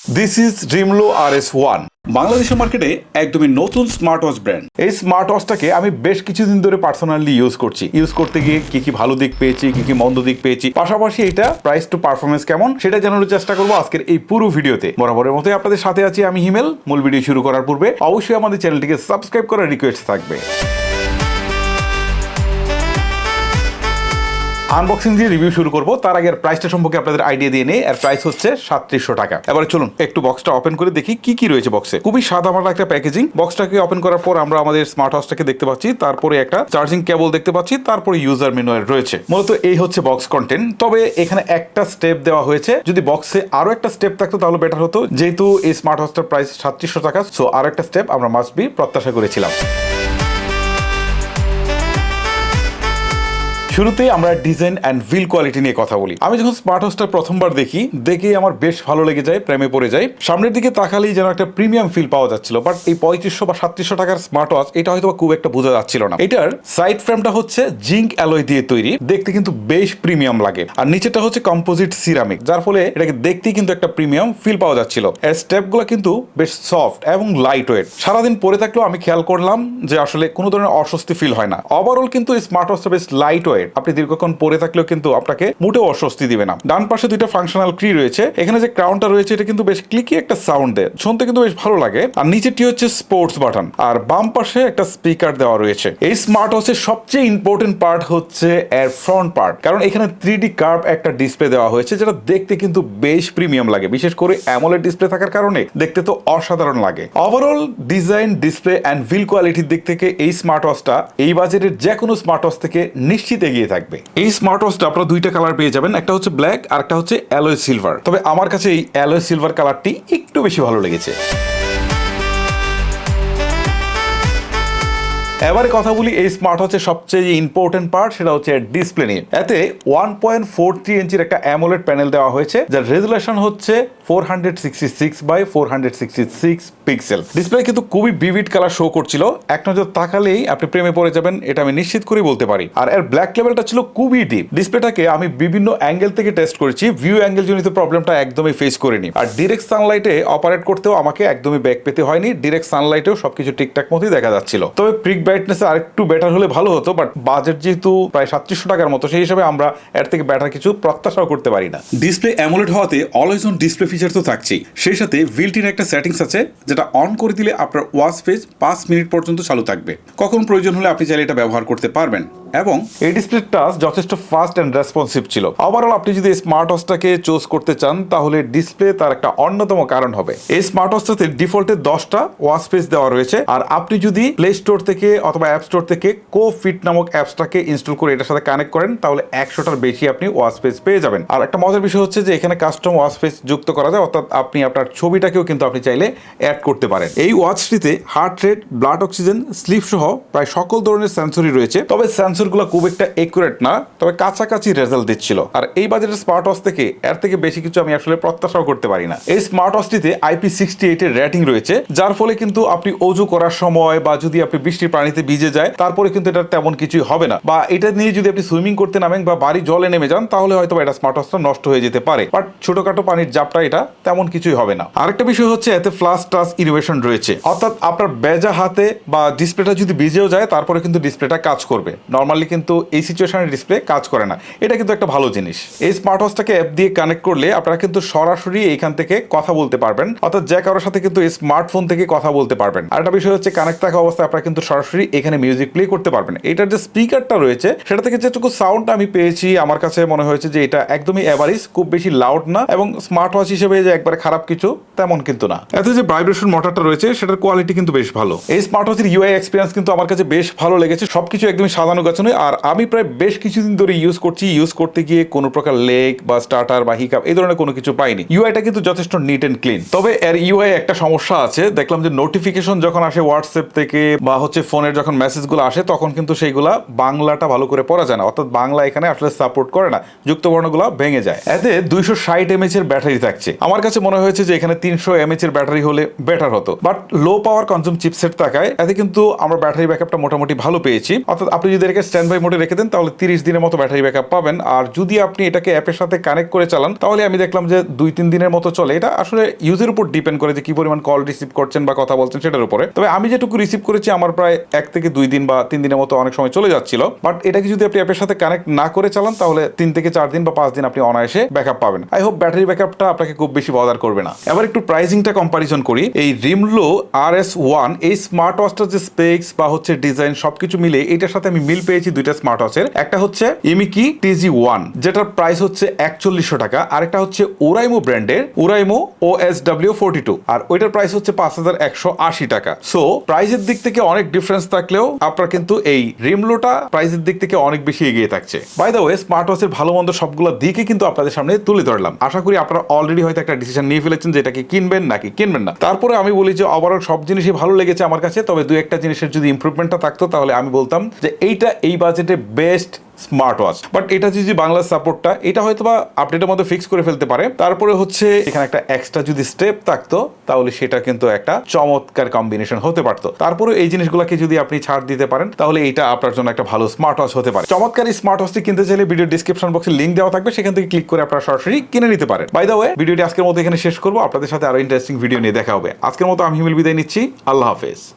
This is Dremlo R S one বাংলাদেশের মার্কেটে একদমই নতুন স্মার্ট ওয়াচ ব্র্যান্ড এই স্মার্ট ওয়াচটাকে আমি বেশ কিছুদিন ধরে পার্সোনালি ইউজ করছি। ইউজ করতে গিয়ে কি কি ভালো দিক পেয়েছি কি কি মন্দ দিক পেয়েছি। পাশাপাশি এটা প্রাইস টু পারফরমেন্স কেমন সেটা জানানোর চেষ্টা করব আজকের এই পুরো ভিডিওতে। বরাবরের মতোই আপনাদের সাথে আছি আমি হিমেল। মূল ভিডিও শুরু করার পূর্বে অবশ্যই আমাদের চ্যানেলটিকে সাবস্ক্রাইব করার রিকোয়েস্ট থাকবে। আনবক্সিং দিয়ে রিভিউ শুরু করব। তার আগে প্রাইসটা সম্পর্কে আপনাদের আইডিয়া দিয়ে নেই। এর প্রাইস হচ্ছে সাতত্রিশশো টাকা। এবার চলুন, একটু বক্সটা ওপেন করে দেখি কি কি রয়েছে বক্সে খুবই সাদা মাটা একটা প্যাকেজিং বক্সটাকে ওপেন করার পর আমরা আমাদের স্মার্ট ওয়াচটাকে দেখতে পাচ্ছি। তারপরে একটা চার্জিং কেবল দেখতে পাচ্ছি। তারপরে ইউজার মেনু রয়েছে। মূলত এই হচ্ছে বক্স কন্টেন্ট তবে এখানে একটা স্টেপ দেওয়া হয়েছে। যদি বক্সে আরও একটা স্টেপ থাকতো তাহলে বেটার হতো। যেহেতু এই স্মার্ট ওয়াচটার প্রাইস সাতত্রিশশো টাকা সো আরও একটা স্টেপ আমরা মাস্ট বি প্রত্যাশা করেছিলাম। শুরুতেই আমরা ডিজাইন অ্যান্ড ভিল কোয়ালিটি নিয়ে কথা বলি। আমি যখন স্মার্ট ওয়াচটা প্রথমবার দেখি, দেখে আমার বেশ ভালো লেগে যায়, প্রেমে পড়ে যায়। সামনের দিকে তাকালেই যেন একটা প্রিমিয়াম ফিল পাওয়া যাচ্ছিল বাট এই পঁয়ত্রিশশো বা সাতত্রিশশো টাকার স্মার্ট ওয়াচ এটা হয়তো খুব একটা বোঝা যাচ্ছিল না। এটার সাইড ফ্রেমটা হচ্ছে জিঙ্ক অ্যালয় দিয়ে তৈরি, দেখতে কিন্তু বেশ প্রিমিয়াম লাগে। আর নিচেটা হচ্ছে কম্পোজিট সিরামিক যার ফলে এটাকে দেখতেই কিন্তু একটা প্রিমিয়াম ফিল পাওয়া যাচ্ছিল। এর স্টেপগুলো কিন্তু বেশ সফট এবং লাইট ওয়েট সারাদিন পরে থাকলেও আমি খেয়াল করলাম যে আসলে কোনো ধরনের অস্বস্তি ফিল হয় না। ওভারঅল কিন্তু এই স্মার্ট ওয়াচটা বেশ লাইট ওয়েট আপনি দীর্ঘক্ষণ পরে থাকলেও কিন্তু আপনাকে মোটেও অস্বস্তি দিবে না। ডান পাশে দুইটা ফাংশনাল ক্রি রয়েছে। এখানে যে ক্রাউনটা রয়েছে, এটা কিন্তু বেশ ক্লিকি একটা সাউন্ড দেয়। শুনতে কিন্তু বেশ ভালো লাগে। আর নিচেরটি হচ্ছে স্পোর্টস বাটন আর বাম পাশে একটা স্পিকার দেওয়া রয়েছে। এই স্মার্ট ওয়াচের সবচেয়ে ইম্পর্টেন্ট পার্ট হচ্ছে এর ফ্রন্ট পার্ট কারণ এখানে থ্রি ডি কার্ভ একটা ডিসপ্লে দেওয়া হয়েছে, যেটা দেখতে কিন্তু বেশ প্রিমিয়াম লাগে। বিশেষ করে অ্যামোলেড ডিসপ্লে থাকার কারণে দেখতে তো অসাধারণ লাগে। ওভারঅল ডিজাইন ডিসপ্লে অ্যান্ড ভিল কোয়ালিটির দিক থেকে এই স্মার্ট ওয়াচটা এই বাজেটের যে কোনো স্মার্ট ওয়াচ থেকে নিশ্চিত এগিয়ে থাকবে। এই স্মার্ট ওয়াচটা আপনারা দুইটা কালার পেয়ে যাবেন, একটা হচ্ছে ব্ল্যাক আর একটা হচ্ছে অ্যালয় সিলভার তবে আমার কাছে এই অ্যালয় সিলভার কালারটি একটু বেশি ভালো লেগেছে। এবারে কথা বলি এই স্মার্ট ওয়াচের সবচেয়ে যে ইম্পর্টেন্ট পার্ট সেটা হচ্ছে ডিসপ্লে নিয়ে। এতে ওয়ান পয়েন্ট ফোর থ্রি ইঞ্চির একটা অ্যামোলেড প্যানেল দেওয়া হয়েছে, যার রেজুলেশন হচ্ছে four hundred sixty six by four hundred sixty six pixel display কিন্তু খুবই ভিভিড কালার শো করছিল। এক নজর তাকালেই আপনি প্রেমে পড়ে যাবেন এটা আমি নিশ্চিত করে বলতে পারি। আর এর ব্ল্যাক লেভেলটা ছিল খুবই ডিপ ডিসপ্লেটাকে আমি বিভিন্ন অ্যাঙ্গেল থেকে টেস্ট করেছি ভিউ অ্যাঙ্গেল জনিত প্রবলেমটা একদমই ফেস করিনি। আর ডিরেক্ট সানলাইটে অপারেট করতেও আমাকে একদমই ব্যাক পেতে হয়নি ডিরেক্ট সানলাইটেও সবকিছু ঠিকঠাক মতোই দেখা যাচ্ছিল। তবে প্রিক ব্রাইটনেস আর একটু বেটার হলে ভালো হতো বাট বাজেট যেহেতু প্রায় সাতত্রিশশো টাকার মতো সেই হিসাবে আমরা এর থেকে বেটার কিছু প্রত্যাশাও করতে পারি না। ডিসপ্লে অ্যামোলেড হওয়াতে অলওয়েজ অন ডিসপ্লে ফিচার তো থাকছেই। সেই সাথে ভিলটির একটা সেটিংস আছে যেটা অন করে দিলে আপনার ওয়াশ পেজ পাঁচ মিনিট পর্যন্ত চালু থাকবে। কখন প্রয়োজন হলে আপনি চাইলে এটা ব্যবহার করতে পারবেন। এবং এই ডিসপ্লে টাচ যথেষ্ট ফাস্ট অ্যান্ড রেসপন্সিভ ছিল। ওভারঅল আপনি যদি স্মার্ট ওয়াচটাকে চুজ করতে চান, তাহলে ডিসপ্লে তার একটা অন্যতম কারণ হবে। এই স্মার্ট ওয়াচটাতে ডিফল্টে দশটা ওয়াচ পেজ দেওয়া রয়েছে। আর আপনি যদি প্লে স্টোর থেকে অথবা অ্যাপ স্টোর থেকে কো ফিট নামক অ্যাপসটাকে ইনস্টল করে এটার সাথে কানেক্ট করেন, তাহলে একশোটার বেশি আপনি ওয়াচ পেজ পেয়ে যাবেন। আর একটা মজার বিষয় হচ্ছে যে, এখানে কাস্টম ওয়াচ পেজ যুক্ত করা যায়, অর্থাৎ আপনি আপনার ছবিটাকেও কিন্তু আপনি চাইলে অ্যাড করতে পারেন। এই ওয়াচটিতে heart rate blood oxygen sleep সহ প্রায় সকল ধরনের সেন্সরই রয়েছে। তবে সেন্সরগুলো খুব একটা একুরেট না, তবে কাছাকাছি রেজাল্ট দিচ্ছিল। আর এই বাজেটের স্মার্ট ওয়াচ থেকে, এর থেকে বেশি কিছু আমি আসলে প্রত্যাশাও করতে পারি না। এই স্মার্ট ওয়াচটিতে আইপি সিক্সটি এইটের রেটিং রয়েছে, যার ফলে কিন্তু আপনি অজু করার সময় বা যদি আপনি বৃষ্টির পানিতে ভিজে যায়, তারপরে কিন্তু এটা তেমন কিছুই হবে না। বা এটা নিয়ে যদি আপনি সুইমিং করতে নামেন বা বাড়ি জলে নেমে যান, তাহলে হয়তো এটা স্মার্ট ওয়াচটা নষ্ট হয়ে যেতে পারে। বাট ছোটখাটো পানির জাপটা এটা তেমন কিছুই হবে না। আরেকটা বিষয় হচ্ছে, এতে ফ্লাস টাচ ইনোভেশন রয়েছে। অর্থাৎ আপনার বেজা হাতে বা ডিসপ্লেটা যদি ভিজেও যায়, তারপরে কিন্তু ডিসপ্লেটা কাজ করবে। নর্মালি কিন্তু এই সিচুয়েশনের ডিসপ্লে কাজ করে না। এটা কিন্তু একটা ভালো জিনিস। এই স্মার্ট ওয়াচটাকে অ্যাপ দিয়ে কানেক্ট করলে আপনারা কিন্তু সরাসরি এখান থেকে কথা বলতে পারবেন। অর্থাৎ যে কারোর সাথে কিন্তু এই স্মার্টফোন থেকে কথা বলতে পারবেন। আর একটা বিষয় হচ্ছে কানেক্ট থাকা অবস্থায় আপনারা কিন্তু সরাসরি এখানে মিউজিক প্লে করতে পারবেন। এটার যে স্পিকারটা রয়েছে, সেটা থেকে যেটুকু সাউন্ড আমি পেয়েছি, আমার কাছে মনে হয়েছে যে এটা একদমই অ্যাভারেজ খুব বেশি লাউড না এবং স্মার্ট ওয়াচ হিসেবে যে একবারে খারাপ কিছু, তেমন কিন্তু না। এতে যে ভাইব্রেশন মোটরটা রয়েছে, সেটার কোয়ালিটি কিন্তু বেশ ভালো। এই স্মার্ট ওয়াচের ইউআই এক্সপিরিয়েন্স কিন্তু আমার কাছে বেশ ভালো লেগেছে। সবকিছু একদমই সাজানো গাছানো আর আমি প্রায় বেশ কিছুদিন ধরে ইউজ করছি ইউজ করতে গিয়ে কোনো প্রকার লেগ বা স্টার্টার বা হিকাপ এই ধরনের কোনো কিছু পাইনি। ইউআইটা কিন্তু যথেষ্ট নিট অ্যান্ড ক্লিন তবে এর ইউআই একটা সমস্যা আছে। দেখলাম যে নোটিফিকেশন যখন আসে হোয়াটসঅ্যাপ থেকে বা হচ্ছে ফোনের যখন মেসেজগুলো আসে, তখন কিন্তু সেইগুলা বাংলাটা ভালো করে পড়া যায় না। অর্থাৎ বাংলা এখানে আসলে সাপোর্ট করে না। যুক্ত বর্ণগুলো ভেঙে যায়। এতে দুইশো ষাট এমএচ এর ব্যাটারি থাকছে। আমার কাছে মনে হয়েছে যে এখানে তিনশো এমএচ এর ব্যাটারি হলে বেটার হতো। But low power consume chipset থাকায় এতে কিন্তু আমরা ব্যাটারি ব্যাকআপটা মোটামুটি ভালো পেয়েছি। অর্থাৎ আপনি যদি এটাকে স্ট্যান্ড বাই মোডে রেখে দেন, তাহলে তিরিশ দিনের মতো ব্যাটারি ব্যাকআপ পাবেন। আর যদি আপনি এটাকে অ্যাপের সাথে কানেক্ট করে চালান, তাহলে আমি দেখলাম যে দুই তিন দিনের মতো চলে। এটা আসলে ইউজের উপর ডিপেন্ড করে যে কি পরিমাণ কল রিসিভ করছেন বা কথা বলছেন সেটার উপরে। তবে আমি যেটুকু রিসিভ করেছি, আমার প্রায় এক থেকে দুই দিন বা তিন দিনের মতো অনেক সময় চলে যাচ্ছিল। বাট এটাকে যদি আপনি অ্যাপের সাথে কানেক্ট না করে চালান, তাহলে তিন থেকে চার দিন বা পাঁচ দিন আপনি অনায়াসে ব্যাকআপ পাবেন। আই হোপ ব্যাটারি ব্যাকআপটা আপনাকে খুব বেশি বদার করবে না। এবার একটু প্রাইসিংটা কম্পারিজন করি। এই রিমলো আর এস ওয়ান এই স্মার্ট ওয়াচটার যে স্পেক্স বা হচ্ছে ডিজাইন সবকিছু মিলে, এটার সাথে আমি মিল পেয়েছি দুইটা স্মার্ট ওয়াচের একটা হচ্ছে ইমিকি টিজি ওয়ান যেটার প্রাইস হচ্ছে একচল্লিশশো টাকা। আরেকটা হচ্ছে ওরাইমো ব্র্যান্ডের Oraimo O S W forty two আর ওইটার প্রাইস হচ্ছে পাঁচ হাজার একশো আশি টাকা। সো প্রাইসের দিক থেকে অনেক ডিফারেন্স থাকলেও আপনার কিন্তু এই রিমলোটা প্রাইসের দিক থেকে অনেক বেশি এগিয়ে থাকছে। বাই দ্য ওয়ে স্মার্ট ওয়াচের ভালো মন্দ সবগুলো দিকে কিন্তু আপনাদের সামনে তুলে ধরলাম। আশা করি আপনারা অলরেডি হয়তো একটা ডিসিশন নিয়ে ফেলেছেন যে এটাকে কিনবেন নাকি কিনবেন না। তারপরে আমি বলি যে ওভারঅল সব জিনিসই ভালো লেগেছে আমার কাছে, তবে দু একটা জিনিসের যদি ইম্প্রুভমেন্টটা থাকতো, তাহলে আমি বলতাম যে এইটা এই বাজেটে বেস্ট স্মার্ট ওয়াচ বাট এটা যদি বাংলার সাপোর্টটা এটা হয়তো বা আপডেটের মধ্যে ফিক্স করে ফেলতে পারে। তারপরে হচ্ছে এখানে একটা এক্সট্রা যদি স্টেপ থাকতো, তাহলে সেটা কিন্তু একটা চমৎকার কম্বিনেশন হতে পারতো। তারপরে এই জিনিসগুলোকে যদি আপনি ছাড় দিতে পারেন, তাহলে এটা আপনার জন্য একটা ভালো স্মার্ট ওয়াচ হতে পারে। চমৎকার এই স্মার্ট ওয়াচটি কিনতে চাইলে ভিডিও ডিসক্রিপশন বক্সে লিঙ্ক দেওয়া থাকবে, সেখান থেকে ক্লিক করে আপনারা সরাসরি কিনে নিতে পারেন। বাই দা ওয়ে ভিডিওটি আজকের মতো এখানে শেষ করব। আপনাদের সাথে আরও ইন্টারেস্টিং ভিডিও নিয়ে দেখা হবে। আজকের মতো আমি হিমেল বিদায় নিচ্ছি। আল্লাহ হাফেজ।